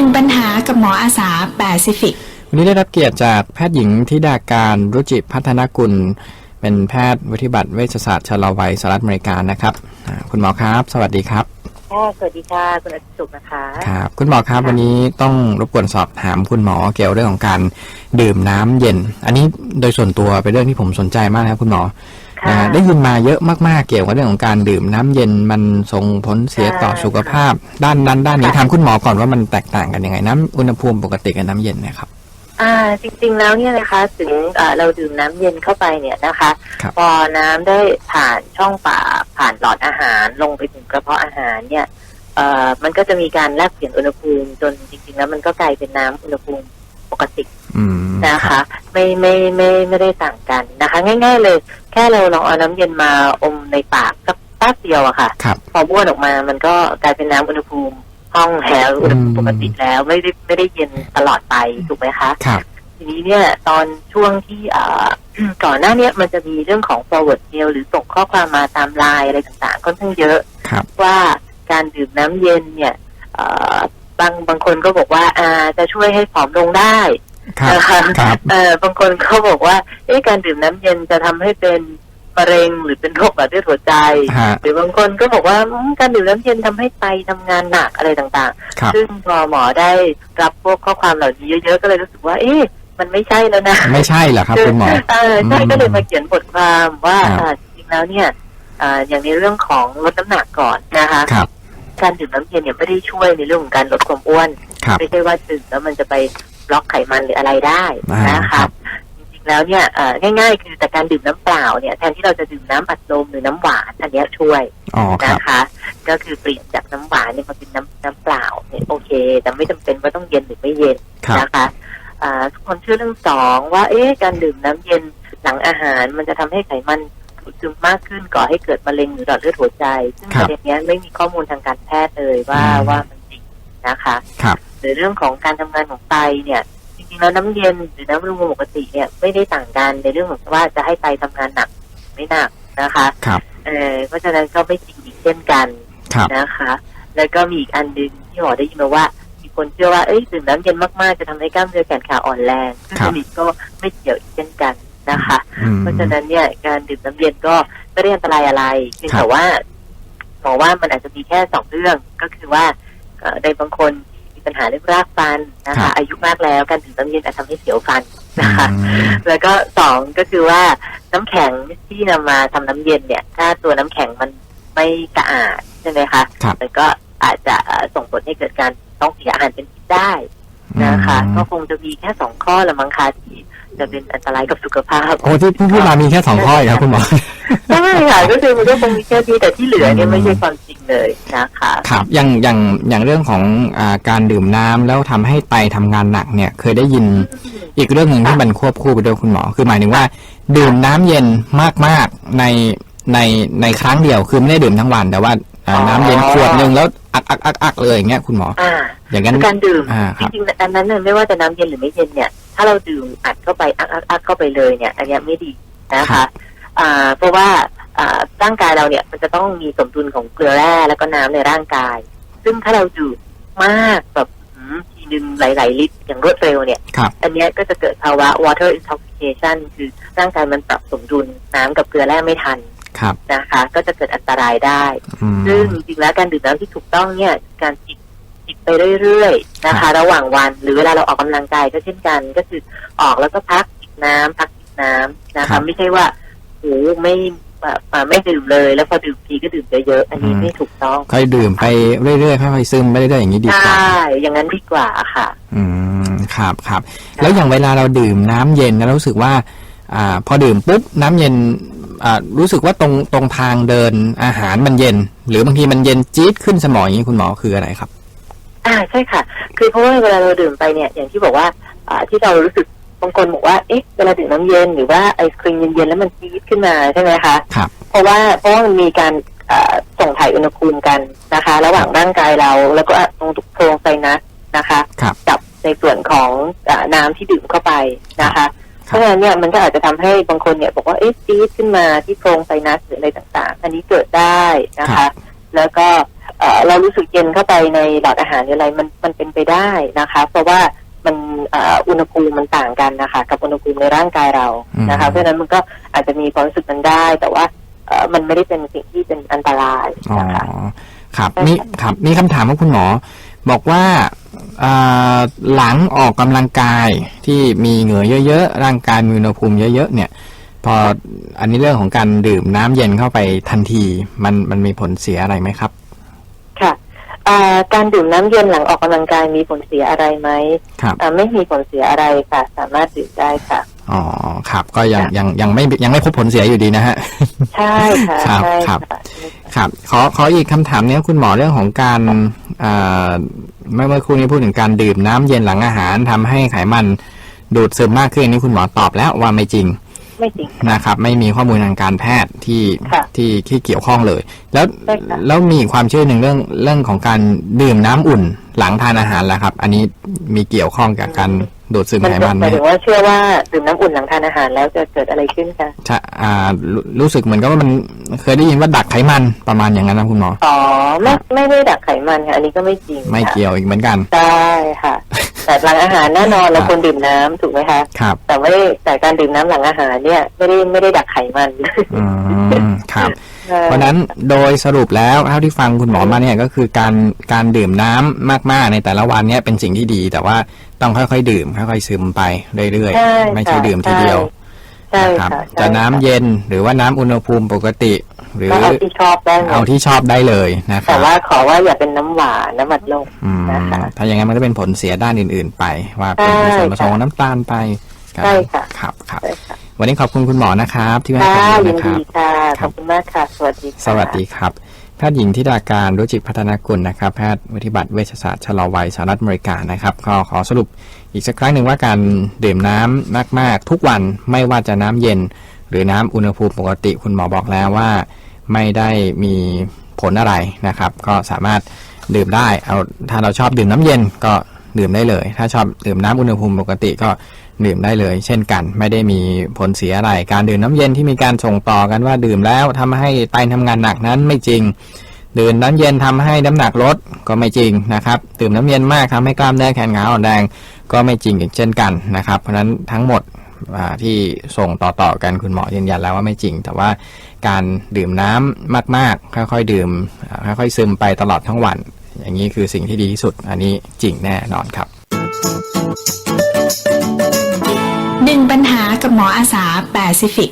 นึ่งปัญหากับหมออาสาแปซิฟิก วันนี้ได้รับเกียรติจากแพทย์หญิงธิดาการรุจิพัฒนกุล เป็นแพทย์วิทยาบัตรเวชศาสตร์ชะลอวัยสหรัฐอเมริกานะครับอ่าคุณหมอครับ สวัสดีครับ ค่ะสวัสดีค่ะ คุณอาทิตย์สุขนะคะ ครับ คุณหมอครับ วันนี้ต้องรบกวนสอบถามคุณหมอเกี่ยวเรื่องของการดื่มน้ำเย็น อันนี้โดยส่วนตัวเป็นเรื่องที่ผมสนใจมากนะครับคุณหมอค่ะอ่า ได้ยินมาเยอะมากๆเกี่ยวกับเรื่องของการดื่มน้ำเย็นมันส่งผลเสียต่อใช่สุขภาพ ด้านนั้นด้านนี้ค่ะถามคุณหมอก่อนว่ามันแตกต่างกันยังไงน้ำอุณหภูมิปกติกับน้ำเย็นเนะครับอ่าจริงๆแล้วเนี่ยนะคะถึงเอ่อเราดื่มน้ำเย็นเข้าไปเนี่ยนะคะครับพอน้ำได้ผ่านช่องปากผ่านหลอดอาหารลงไปถึงกระเพาะอาหารเนี่ยเอ่อมันก็จะมีการแลกเปลี่ยนอุณหภูมิจนจริง ๆ แล้วมันก็กลายเป็นน้ำอุณหภูมิปกติอืมนะคะ ไม่ไม่ไม่ไม่ได้ต่างกันนะคะ ง่าย ๆ เลย แค่เราลองเอาน้ำเย็นมาอมในปากสักแป๊บเดียวอะค่ะครับพอบ้วนออกมามันก็กลายเป็นน้ำอุณหภูมิห้องแถวอุณหภูมิปกติแล้วไม่ได้ไม่ได้เย็นตลอดไปถูกไหมคะครับทีนี้เนี่ยตอนช่วงที่เอ่อก่อนหน้าเนี้ยมันจะมีเรื่องของ forward mail หรือส่งข้อความมาตามไลน์อะไรต่างๆค่อนข้างเยอะครับว่าการดื่มน้ำเย็นเนี่ยเอ่อบางบางคนก็บอกว่าอ่าจะช่วยให้ผอมลงได้ครับ นะคะครับเออบางคนเขาบอกว่าเอ๊ะการดื่มน้ำเย็นจะทำให้เป็นมะเร็งหรือเป็นโรคหลอดเลือดหัวใจฮะหรือบางคนก็บอกว่าอืมการดื่มน้ำเย็นทำให้ไตทำงานหนักอะไรต่างครับๆซึ่งพอหมอได้รับพวกข้อความเหล่านี้เยอะๆก็เลยรู้สึกว่า เอ๊ะมันไม่ใช่แล้วนะ ไม่ใช่เหรอครับคุณหมอเออใช่อืมก็เลยมาเขียนบทความว่าครับอ่าจริงๆแล้วเนี่ยอ่าอย่างในเรื่องของลดน้ำหนักก่อนนะคะครับการดื่มน้ำเย็นเนี่ยไม่ได้ช่วยในเรื่องของการลดความอ้วนครับไม่ใช่ว่าดื่มแล้วมันจะไปบ ล็อกไขมันหรืออะไรได้อ่านะครัคะบจริงๆแล้วเนี่ยเอ่อง่าย ๆ คือแต่การดื่มน้ำเปล่าเนี่ยแทนที่เราจะดื่มน้ำอัดลมหรือน้ำหวานอันเนี้ยช่วยอ๋อครับนะคะ ก็คือเปลี่ยนจากน้ำหวานเนี่ยมาเป็นน้ำน้ำเปล่าเนี่ยโอเค แต่ไม่จำเป็นว่าต้องเย็นหรือไม่เย็นครับนะคะอ่าทุกคนเชื่อเรื่องสองว่าเอ๊ะการดื่มน้ำเย็นหลังอาหารมันจะทำให้ไขมันดูดซึมมากขึ้นก่อให้เกิดมะเร็งหรือหลอดเลือดหัวใจ ซึ่งครัปบระเด็นเนี้ยไม่มีข้อมูลทางการแพทย์เลยว่าอืมว่ามันจริงนะคะ ครับ หรือเรื่องของการทำงานของไตเนี่ยจริงๆแล้วน้ำเย็นหรือน้ำอุณหภูมิปกติเนี่ยไม่ได้ต่างกันในเรื่องของว่าจะให้ไตทำงานหนักไม่หนักนะคะครับเออเพราะฉะนั้นก็ไม่จริงอีกเช่นกันครับนะคะ แล้วก็มีอีกอันหนึ่งที่หมอได้ยินมาว่ามีคนเชื่อว่าเอ้ยดื่มน้ำเย็นมากๆจะทำให้กล้ามเนื้อแขนขาอ่อนแรงซึ่งครับอันนี้ก็ไม่เกี่ยวอีกเช่นกันนะคะอืมเพราะฉะนั้นเนี่ยการดื่มน้ำเย็นก็ไม่ได้อันตรายอะไรเพียงครับแต่ว่าหมอว่ามันอาจจะมีแค่สองเรื่องก็คือว่าเอ่อในบางคนที่ มีปัญหาเรื่องรากฟันนะครัคะบอายุมากแล้วการดื่มน้ำเย็นอาจทำให้เสียวฟันนะคะอืมแล้วก็สองก็คือว่าน้ำแข็งที่นำมาทำน้ำเย็นเนี่ย ถ้าตัวน้ำแข็งมันไม่สะอาดใช่ไหมคะครับมันก็อาจจะเอ่อส่งผลให้เกิดการท้องเสียอาหารเป็นพิษได้นะคะอืมก็คงจะมีแค่สองข้อละมั้งคะที่จะเป็นอันตรายกับสุขภาพ โอ้ที่พูดมามีแค่สองข้อเองครับคุณหมอใช่ค่ะก็คือมันก็คงมีแค่นี้แต่ที่เหลือเนี่ยอืมไม่ใช่ความจริง เลยนะคะครับอย่างอย่างอย่างเรื่องของอาการดื่มน้ำแล้วทำให้ไตทำงานหนักเนี่ย เคยได้ยินอีกเรื่องหนึ่งที่มันควบคู่ไปด้วยคุณหมอ คือหมายถึงว่า ดื่มน้ำเย็นมากๆในในในครั้งเดียวคือไม่ได้ดื่มทั้งวัน แต่ว่าอ่าอ๋อน้ำเย็นขวดหนึ่งแล้วอักอักอักอักเลยอย่างเงี้ยคุณหมออ่าอย่างนั้นการดื่มอ่าคจรับริงๆอันนั้นเนี่ยไม่ว่าจะน้ำเย็นหรือไม่เย็นเนี่ย ถ้าเราดื่มอัดเข้าไปอักอักอักเข้าไปเลยเนี่ย อันเนี้ยไม่ดีนะครัคะบอ่าเพราะว่าอ่า ร่างกายเราเนี่ย มันจะต้องมีสมดุลของเกลือแร่แล้วก็น้ำในร่างกาย ซึ่งถ้าเราดื่มมากแบบหืมทีนึงหลาย ๆ ลิตรอย่างรวดเร็วเนี่ยครับอันเนี้ยก็จะเกิดภาวะ water intoxication คือร่างกายมันปรับสมดุลน้ำกับเกลือแร่ไม่ทันครับนะคะ ก็จะเกิดอันตรายได้อืมซึ่งจริงๆแล้วการดื่มน้ำที่ถูกต้องเนี่ยการจิบจิบไปเรื่อยๆนะครัคะบระหว่างวันหรือเวลาเราออกกำลังกายก็เช่นกันก็คือออกแล้วก็พักจิบน้ำพักจิบน้ำนะคะ ไม่ใช่ว่าโอ้ไม่ แบบอ่าไม่ดื่มเลย แล้วพอดื่มทีก็ดื่มเยอะๆอันนี้ไม่ถูกต้องค่อยดื่มไปเรื่อยๆค่อยๆซึมไปเรื่อยๆอย่างนี้ดีใชกว่า่อย่างนั้นดีกว่าค่ะ อืมครับครับแล้วอย่างเวลาเราดื่มน้ำเย็นแล้วรู้สึกว่า อ่า พอดื่มปุ๊บน้ำเย็นอ่ารู้สึกว่าตรงตรงทางเดินอาหารมันเย็น หรือบางทีมันเย็นจี๊ดขึ้นสมองอย่างนี้คุณหมอคืออะไรครับ อ่าใช่ค่ะ คือเพราะว่าเวลาเราดื่มไปเนี่ย อย่างที่บอกว่า อ่าที่เรารู้สึก บางคนบอกว่าเอ๊ะเวลาดื่มน้ำเย็นหรือว่าไอศครีมเย็นๆแล้วมันจี๊ดขึ้นมาใช่ไหมคะครับ เพราะว่าเพราะว่ามันมีการอ่าส่งถ่ายอุณหภูมิกันนะคะ ระหว่างร่างกายเราแล้วก็ตรงโพรงไซนัสนะคะครับกับในส่วนของอาน้ำที่ดื่มเข้าไปนะคะ เพครับราะฉะนั้นเนี่ยมันก็อาจจะทำให้บางคนเนี่ยบอกว่าเอ๊ะจี๊ดขึ้นมาที่โพรงไซนัสหรืออะไรต่างๆ อันนี้เกิดได้นะครัคะบแล้วก็เอ่อเรารู้สึกเย็นเข้าไปในหลอดอาหารหรืออะไรมันมันเป็นไปได้นะคะ เพราะว่า มันเอ่ออุณหภูมิมันต่างกันนะคะ กับอุณหภูมิในร่างกายเรานะคะ เพราะฉะนั้นมันก็อาจจะมีความรู้สึกนั้นได้ แต่ว่าเอ่อมันไม่ได้เป็นสิ่งที่เป็นอันตรายอ๋อนะคะครับใช่มีค่ะครับมีคำถามว่าคุณหมอ บอกว่าอ่าหลังออกกำลังกายที่มีเหงื่อเยอะๆร่างกายมีอุณหภูมิเยอะๆเนี่ย พออันนี้เรื่องของการดื่มน้ำเย็นเข้าไปทันที มันมันมีผลเสียอะไรไหมครับค่ะเอ่อ การดื่มน้ำเย็นหลังออกกำลังกายมีผลเสียอะไรไหมครับเอ่อไม่มีผลเสียอะไรค่ะ สามารถดื่มได้ค่ะอ๋อครับ ก็ยังค่ะยังยังไม่ยังไม่พบผลเสียอยู่ดีนะฮะใช่ค่ะครับใช่ครับค่ะครับขอขออีกคำถามเนี้ยคุณหมอเรื่องของการอ่าเมื่อเมื่อครู่นี้พูดถึงการดื่มน้ำเย็นหลังอาหารทำให้ไขมันดูดซึมมากขึ้นอันนี่คุณหมอตอบแล้วว่าไม่จริงไม่จริงนะครับ ไม่มีข้อมูลทางการแพทย์ที่ค่ะที่ที่เกี่ยวข้องเลย แล้วใช่ค่ะแล้วมีอีกความเชื่อหนึ่งเรื่องเรื่องของการดื่มน้ำอุ่นหลังทานอาหารแล้วครับ อันนี้มีเกี่ยวข้องกับการดูดซึมมันไขจะมันไหหมมายถึงว่าเชื่อว่าดื่มน้ำอุ่นหลังทานอาหารแล้วจะเกิดอะไรขึ้นคะใช่อ่ารู้รู้สึกเหมือนกับว่ามันเคยได้ยินว่าดักไขมันประมาณอย่างนั้นนะคุณหมออ๋อไม่ไม่ได้ดักไขมันค่ะอันนี้ก็ไม่จริงไม่ค่ะเกี่ยวอีกเหมือนกันใช่ค่ะ แต่หลังอาหารแน่นอนเราครับควรดื่มน้ำถูกไหมคะครับแต่ไม่ได้แต่การดื่มน้ำหลังอาหารเนี่ยไม่ได้ไม่ได้ดักไขมันอืมครับใช่เพราะฉะนั้นโดยสรุปแล้วเท่าที่ฟังคุณหมอมาเนี่ยก็คือการการดื่มน้ำมากๆในแต่ละวันเนี่ยเป็นสิ่งที่ดี แต่ว่าต้องค่อยๆ ดื่มค่อยๆซึมไปเรื่อยใช่ๆไม่ใช่ค่ะดื่มทีเดียว ใช่นะครับ ค่ะใช่จะน้ำเย็นหรือว่าน้ำอุณหภูมิปกติ หรือก็เอาที่ชอบได้หมเอาดที่ชอบได้เลยนะคแต่รับ ว่าขอว่าอย่าเป็นน้ำหวานน้ำมัดลมอืมนะคะ ถ้าอย่างนั้นมันก็เป็นผลเสียด้านอื่น ๆ ไป ว่าเป็นใช่ส่วนผสมค่ะของน้ำตาลไปใช่ค่ะ ครับครับ ใช่ค่ะวันนี้ขอบคุณคุณหมอนะครับ ที่มาให้ค่ะความรู้ยินนะคดีรับค่ะคขรับอบคุณมากค่ะ สวัสดีค่ะ สวัสดีครับ แพทย์หญิงธิดาการรุจิพัฒนากุลนะครับ แพทย์วิธิบัติเวชศาสตร์ชะลอวัยสหรัฐอเมริกานะครับก็ขอสรุปอีกสักครั้งหนึ่งว่าการดื่มน้ำมากๆ ทุกวันไม่ว่าจะน้ำเย็น หรือน้ำอุณหภูมิปกติคุณหมอบอกแล้วว่า ไม่ได้มีผลอะไรนะครับ ก็สามารถดื่มได้เอาถ้าเราชอบดื่มน้ำเย็นก็ดื่มได้เลย ถ้าชอบดื่มน้ำอุณหภูมิปกติก็ ดื่มได้เลย เช่นกัน ไม่ได้มีผลเสียอะไรการดื่มน้ำเย็นที่มีการส่งต่อกันว่าดื่มแล้วทำให้ไตทำงานหนักนั้นไม่จริง ดื่มน้ำเย็นทำให้น้ำหนักลดก็ไม่จริงนะครับ ดื่มน้ำเย็นมากทำให้กล้ามเนื้อแขนขาอ่อนแรงก็ไม่จริงอีกเช่นกันนะครับ เพราะฉะนั้นทั้งหมดที่ส่งต่อๆกันคุณหมอยืนยันแล้วว่าไม่จริง แต่ว่าการดื่มน้ำมากๆ ค่อยๆดื่มค่อยๆซึมไปตลอดทั้งวัน อย่างนี้คือสิ่งที่ดีที่สุดอันนี้จริงแน่นอนครับ หนึ่งปัญหากับหมออาสาแปซิฟิก